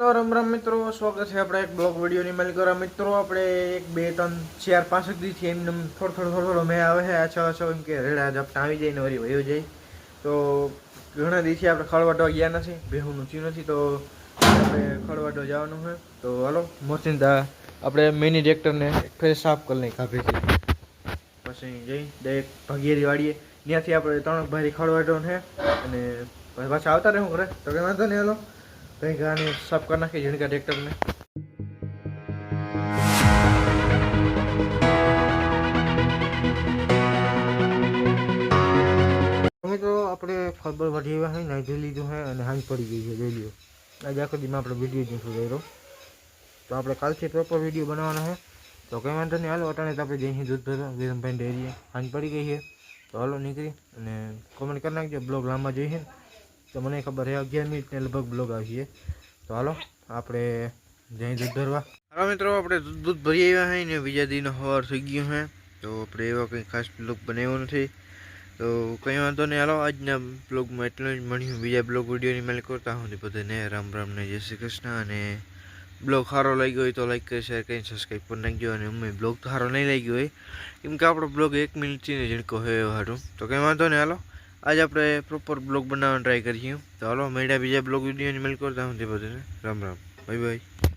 hello Ram મિત્રો સ્વાગત છે આપણે એક બ્લોક વિડીયોની મળી કરો મિત્રો આપણે એક બે ત્રણ ચાર પાંચ દીથી એમને થોડો થોડો થોડો થોડો મેં આવે છે આ છ છ એમ કે રેડા ઝપટા આવી જાય ને વરી વયો જાય તો ઘણા દિવસથી આપણે ખળવાટો ગયા નથી બેહું થયું નથી તો આપણે ખળવાટો જવાનું છે તો હાલો મોસિંદા આપણે મિની ટ્રેક્ટરને ફેર સાફ કરી લઈ કાપી છે પછી જઈ ડાયરેક્ટ ભગીરી વાળીએ ત્યાંથી આપણે ત્રણ ભારી ખળવાટો છે અને પાછા આવતા રહે રહેવું ઘરે તો કે વાંધો નહીં હાલો તે ગાની સબ કરના કે જિનકા ડિરેક્ટર મેં તો આપણે ફોરબડ વધેયા હૈ નહી દે લીધું હૈ અને હાં પડી ગઈ હૈ વીડિયો આજ આખો દિમા આપણો વીડિયો જ સુ દેરો તો આપણે કાલે થી પ્રોપર વીડિયો બનાવવાનો હૈ તો કમેન્ટર ની હાલો ઓટણે તાપે જેહી જોત ભગા ગિરમ ભાઈ દેરીયા હાં પડી ગઈ હૈ તો હાલો નીકળી અને કમેન્ટ કરી નાખજો બ્લોગ લાંબો જોઈએ હે જો મને ครับ બરા 11 મિનિટ એટલે લગભગ બ્લોગ આવશે તો હાલો આપણે જય દૂધ ધરવા હાલો મિત્રો આપણે દૂધ ભર્યું આયા છે ને બીજા દીનો હર થઈ ગયો છે તો પ્રેવો કંઈ ખાસ બ્લોગ બનેયો નથી તો કઈ વાંધો નહી હાલો આજ ના બ્લોગ માં એટલું જ મણ્યું બીજા બ્લોગ વિડિયો ની મેલ કરતા હું ને બધે નય રામ રામ ને જય શ્રી કૃષ્ણ અને બ્લોગ હારો લાગી ગયો તો લાઈક કરી શેર કરી અને સબ્સ્ક્રાઇબ પણ નંગ જ્યો અને હું મે બ્લોગ તો હારો નહી લાગી ગયો એમ કે આપણો બ્લોગ એક મિનિટ ચીને ઝડકો હે હારો તો કઈ વાંધો નહી હાલો आज आप प्रोपर ब्लॉग बनाने ट्राई करिए तो हलो मैं बीजा ब्लॉग विडियो मिलकर राम राम भाई भाई